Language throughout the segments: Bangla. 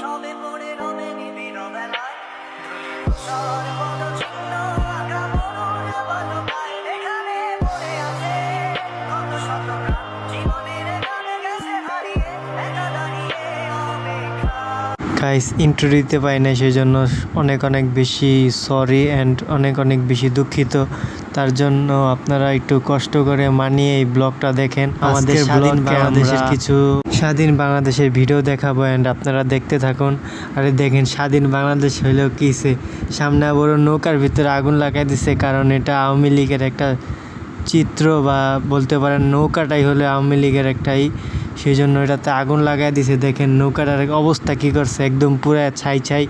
সবে পড়ে রবে নিবিড় বেলায়। সর্বদ গাইস ইন্ট্রো দিতে পারি না সেই জন্য অনেক অনেক বেশি সরি অ্যান্ড অনেক অনেক বেশি দুঃখিত। তার জন্য আপনারা একটু কষ্ট করে মানিয়ে এই ব্লগটা দেখেন। আমাদের স্বাধীন বাংলাদেশের কিছু স্বাধীন বাংলাদেশের ভিডিও দেখাবো অ্যান্ড আপনারা দেখতে থাকুন। আরে দেখেন স্বাধীন বাংলাদেশ হইলেও কিসে সামনে বড় নৌকার ভিতরে আগুন লাগাই দিছে কারণ এটা আওয়ামী লীগের একটা চিত্র বা বলতে পারেন নৌকাটাই হলো আওয়ামী লীগের একটাই সেই জন্য এটাতে আগুন লাগাই দিছে। দেখেন নৌকাটার অবস্থা কি করছে একদম পুরো ছাই ছাই।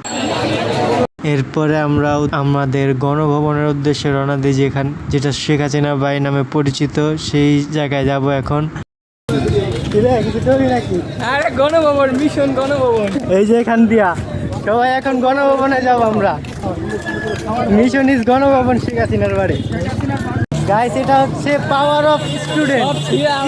এরপরে আমরা আমাদের গণভবনের উদ্দেশ্যে রওনা দিই যেখান যেটা শেখ হাসিনা বাই নামে পরিচিত সেই জায়গায় যাব এখন। আরে গণভবন মিশন গণভবন। এই যে এখান দিয়া সবাই এখন গণভবনে যাব আমরা। মিশন ইজ গণভবন শেখ হাসিনার বাড়ি। গাইস এটা হচ্ছে পাওয়ার অফ স্টুডেন্ট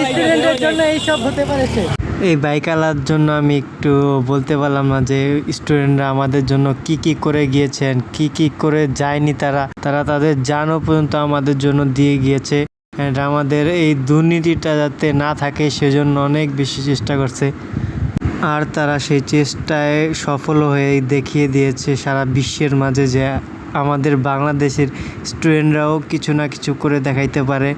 স্টুডেন্টের জন্য এইসব হতে পারেছে এই বাইক আলার জন্য আমি একটু বলতে পারলাম না যে স্টুডেন্টরা আমাদের জন্য কি কি করে গিয়েছেন কি কি করে যায়নি তারা। তারা তাদের জানও পর্যন্ত আমাদের জন্য দিয়ে গিয়েছে। And আমাদের এই দুর্নীতিটা যাতে না থাকে সেজন্য অনেক বেশি চেষ্টা করছে। আর তারা সেই চেষ্টায় সফল হয়ে দেখিয়ে দিয়েছে সারা বিশ্বের মাঝে যে আমাদের বাংলাদেশের স্টুডেন্টরাও কিছু না কিছু করে দেখাইতে পারে।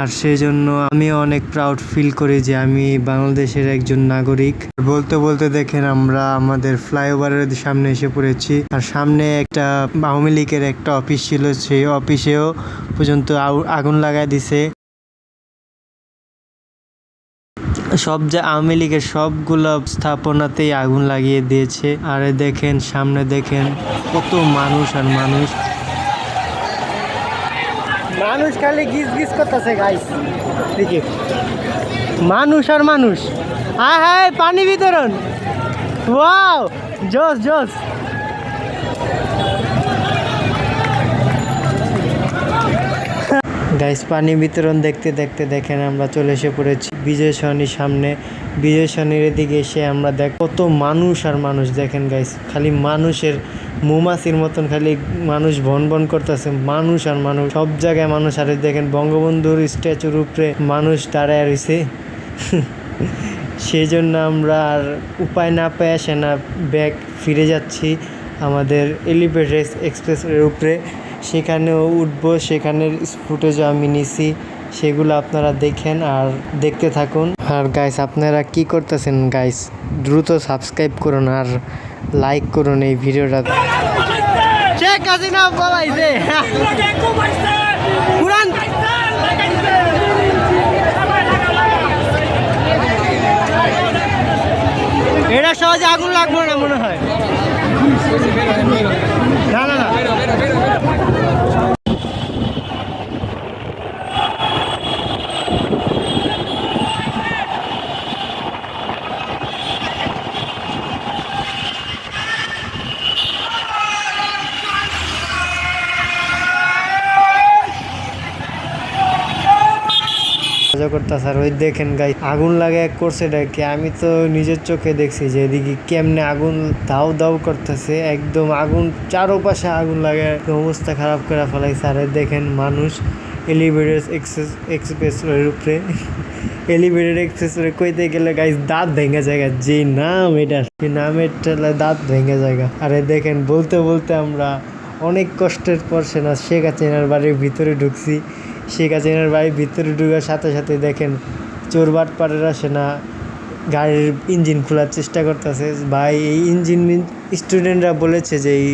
আর সেই জন্য আমি অনেক প্রাউড ফিল করি যে আমি বাংলাদেশের একজন নাগরিক। বলতে বলতে দেখেন আমরা আমাদের ফ্লাইওভারের সামনে এসে পড়েছি। আর সামনে একটা আওয়ামী লীগের একটা অফিস ছিল, সেই অফিসেও পর্যন্ত আগুন লাগাই দিছে। সব যে আওয়ামী লীগের সবগুলো স্থাপনাতেই আগুন লাগিয়ে দিয়েছে। আরে দেখেন, সামনে দেখেন, কত মানুষ আর মানুষ। মানুষ খালি গিজ গিজ করতেছে গাইস দেখি। মানুষ আর মানুষ। হ্যাঁ হ্যাঁ পানি বিতরণ। ওয়াও জোস জোস গাইস পানি বিতরণ দেখতে দেখতে দেখেন, আমরা চলে এসে পড়েছি বিজয় সরণির সামনে। বিজয় সরণির এদিকে এসে আমরা দেখ, কত মানুষ আর মানুষ। দেখেন গাইস খালি মানুষের মৌমাছির মতন, খালি মানুষ ভন ভন করতেছে, মানুষ আর মানুষ। সব জায়গায় মানুষ, আর দেখেন, বঙ্গবন্ধুর স্ট্যাচুর উপরে মানুষ দাঁড়ায় রয়েছে। সেই জন্য আমরা আর উপায় না পেয়ে আসে না ব্যাগ ফিরে যাচ্ছি আমাদের এলিভেটেড এক্সপ্রেসের উপরে। সেখানেও উঠবো, সেখানের ফুটেজও আমি নিছি, সেগুলো আপনারা দেখেন আর দেখতে থাকুন। আর গাইস আপনারা কি করতেছেন গাইস দ্রুত সাবস্ক্রাইব করুন আর লাইক করুন এই ভিডিওটা। পুরান এটা সহজে আগুন লাগবে না মনে হয় না না না মজা করতেছে আর ওই দেখেন গাই আগুন লাগে এক করছে ডাকে আমি তো নিজের চোখে দেখছি যে এদিকে কেমনে আগুন দাও দাও করতেছে, একদম আগুন, চারোপাশে আগুন লাগে অবস্থা খারাপ করে ফেলাইছে। আর দেখেন মানুষ এলিভেটেড এক্সেস এক্সপ্রেস উপরে এলিভেটেড এক্সপ্রেস কইতে গেলে গাইস দাঁত ভেঙে জায়গা, যে নাম এটা সেই নামের ঠেলা দাঁত ভেঙে জায়গা। আরে দেখেন, বলতে বলতে আমরা অনেক কষ্টের পর সেনা, শেখ হাসিনার বাড়ির ভিতরে ঢুকছি। শেখ হাসিনার বাড়ির ভিতরে ঢুকার সাথে সাথে দেখেন চোরবাট পাড়েরা সেনা গাড়ির ইঞ্জিন খোলার চেষ্টা করতেছে। ভাই, এই ইঞ্জিন স্টুডেন্টরা বলেছে যে এই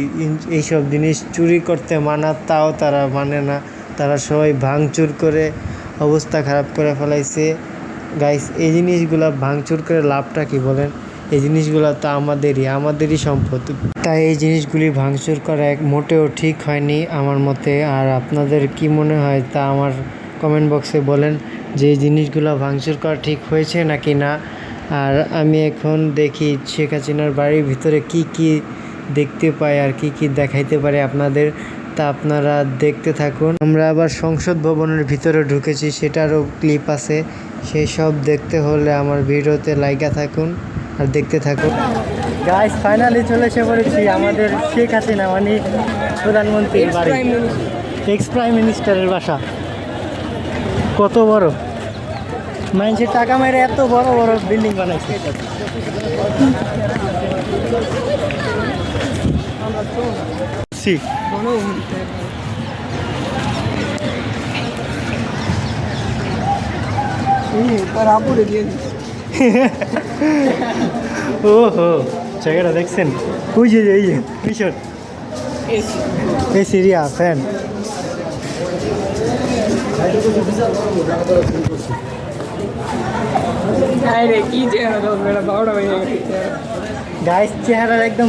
এইসব জিনিস চুরি করতে মানা, তাও তারা মানে না। তারা সবাই ভাঙচুর করে অবস্থা খারাপ করে ফেলাইছে। গাইস, এই জিনিসগুলা ভাঙচুর করে লাভটা কি বলেন? এই জিনিসগুলো তো আমাদেরই আমাদেরই সম্পদ। তাই এই জিনিসগুলি ভাঙচুর করা এক মোটেও ঠিক হয়নি আমার মতে। আর আপনাদের কি মনে হয় তা আমার কমেন্ট বক্সে বলেন যে এই জিনিসগুলো ভাঙচুর করা ঠিক হয়েছে নাকি না। আর আমি এখন দেখি শেখ হাসিনার বাড়ির ভিতরে কি কি দেখতে পাই আর কি কি দেখাইতে পারে আপনাদের। তা আপনারা দেখতে থাকুন। আমরা আবার সংসদ ভবনের ভিতরে ঢুকেছি, সেটারও ক্লিপ আছে। সেই সব দেখতে হলে আমার ভিডিওতে লাইকা থাকুন। আর দেখতে থাকো। গাইস ফাইনালি চলে এসে পড়েছি আমাদের শেখ হাসিনা মানে প্রধানমন্ত্রীর বাড়ি। এক্স প্রাইম মিনিস্টারের বাসা। কত বড়? মানুষের টাকা মেরে এত বড় বড় বিল্ডিং বানাইছে। সি দিয়ে ও হো জায়গাটা দেখছেন ওই যে এই যে কিশোর এই সিরিয়া ফ্যান আরে কি চেহারা দশ বেলা বারোটা বেজে গেছে গাইস চেহারার একদম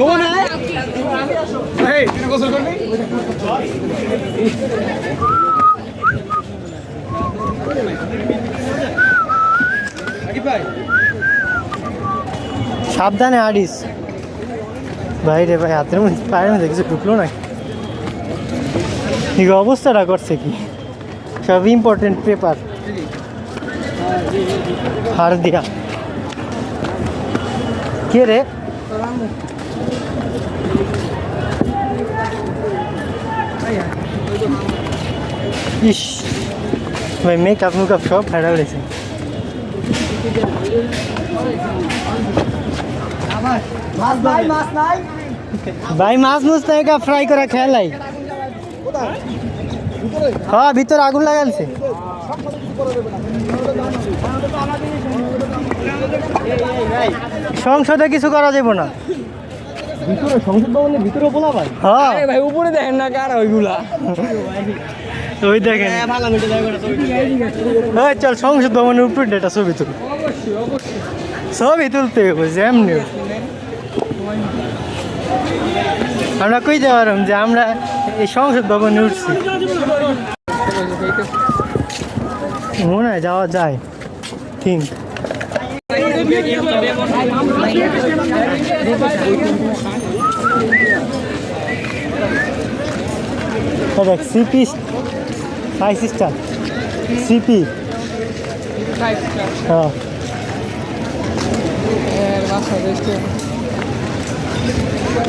বারোটা বেজে গেছে গা পুরাই লাল সাবধানে আডিস ভাই রে ভাই হাতের মধ্যে পায়ের মধ্যে কিছু ঢুকলো না এই অবস্থাটা করছে কি? সব ইম্পর্টেন্ট পেপার হার দিয়া। কে রে? ইস ভাই মেকআপ মেকআপ সব ফাটা উঠেছে ভাই মাছ মুছ নাই ফ্রাই করা খেলাই হ্যাঁ ভিতরে আগুন লাগালছে সংসদে কিছু করা যাবে না। ভিতরে সংসদ ভবনের ভিতরে বলা ভাই। হ্যাঁ। ভাই উপরে দেখেন না কারা ওইগুলা। ওই দেখেন। ওই চল সংসদ ভবনের উপরে একটা ছবি তুল। ছবি তুলতে হবে যেমনি। আমরা কই পারলাম যে আমরা এই সংসদ ভবনে উঠছি। মনে হয় যাওয়া যায়। থিঙ্ক দেখ সিপি ফাইভ স্টার সিপি হ্যাঁ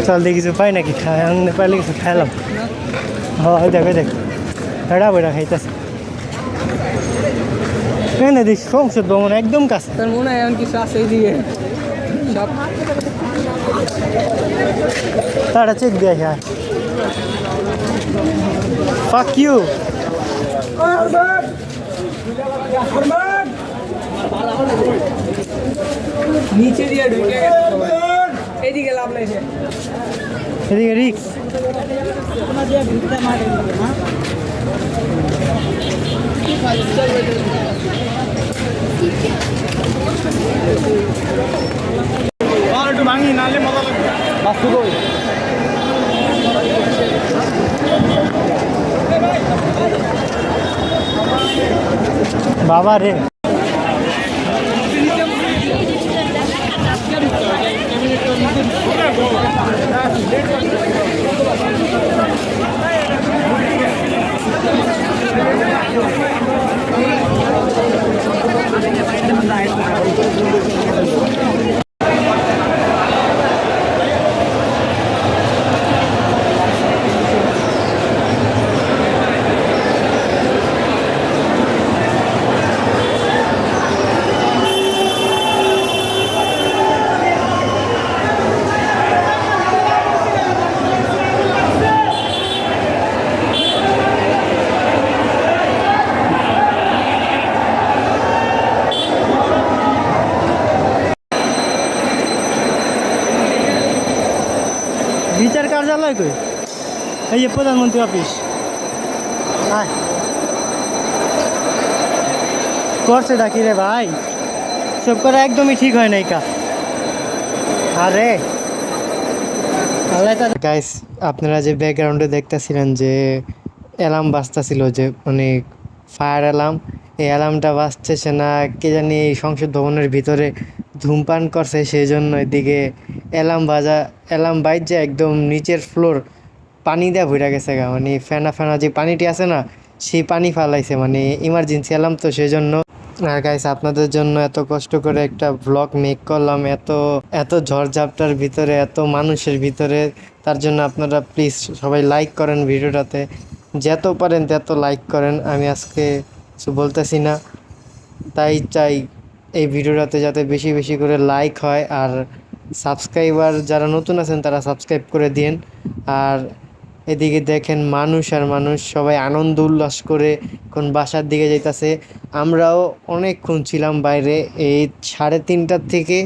চল দেখি কিছু পাই নাকি আনতে পারলে কিছু খাইলাম হ্যাঁ দেখ দেখ হেডা বইটা খাইতেছে এখানে দেখ সংসদ ভবন একদম কাছে তোর মনে হয় এমন কিছু আছে এইদিকে সব তারা চেক দিয়ে আসে ফাক ইউ নিচে দিয়ে ঢুকে। এইদিকে লাভ নাই এদিকে রিক্স বাবা রে। কার্যালয় কই? এই যে প্রধানমন্ত্রী অফিস। করছে ডাকি রে ভাই? সব করা একদমই ঠিক হয় নাই কা। আরে। গাইস আপনারা যে ব্যাকগ্রাউন্ডে দেখতেছিলেন যে অ্যালার্ম বাজতেছিল যে মানে ফায়ার অ্যালার্ম এই অ্যালার্মটা বাজতেছে না, কে জানি সংসদ ভবনের ভিতরে ধূমপান করছে সেই জন্য এদিকে অ্যালার্ম বাজা, অ্যালার্ম বাইজে একদম নিচের ফ্লোর পানি দিয়ে ভরে গেছে গা। মানে ফেনা ফেনা যে পানিটি আছে না, সেই পানি ফালাইছে। মানে ইমার্জেন্সি এলাম তো সেই জন্য আর গাইস আপনাদের জন্য এত কষ্ট করে একটা ব্লগ মেক করলাম, এত এত ঝড়ঝাপটার ভিতরে, এত মানুষের ভিতরে। তার জন্য আপনারা প্লিজ সবাই লাইক করেন ভিডিওটাতে। যত পারেন তত লাইক করেন। আমি আজকে কিছু বলতেছি না। তাই চাই এই ভিডিওটাতে যাতে বেশি বেশি করে লাইক হয় আর সাবস্ক্রাইবার যারা নতুন আছেন, তারা সাবস্ক্রাইব করে দিন আর এদিকে দেখেন মানুষ আর মানুষ সবাই আনন্দ উল্লাস করে কোন বাসার দিকে যাইতাছে। আমরাও অনেকক্ষণ ছিলাম বাইরে, এই সাড়ে তিনটার থেকে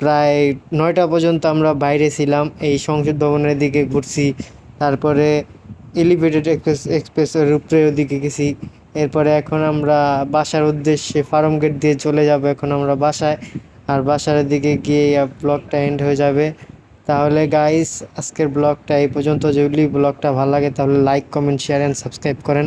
প্রায় নয়টা পর্যন্ত আমরা বাইরে ছিলাম। এই সংসদ ভবনের দিকে ঘুরছি, তারপরে এলিভেটেড এক্সপ্রেস এক্সপ্রেসের উপরে ওদিকে গেছি। এরপরে এখন আমরা বাসার উদ্দেশ্যে ফার্ম গেট দিয়ে চলে যাব এখন আমরা বাসায়। আর বাসার দিকে গিয়ে ব্লগটা এন্ড হয়ে যাবে। তাহলে গাইস আজকের ব্লগটা এই পর্যন্ত। যদি ব্লগটা ভালো লাগে তাহলে like comment share and subscribe করেন।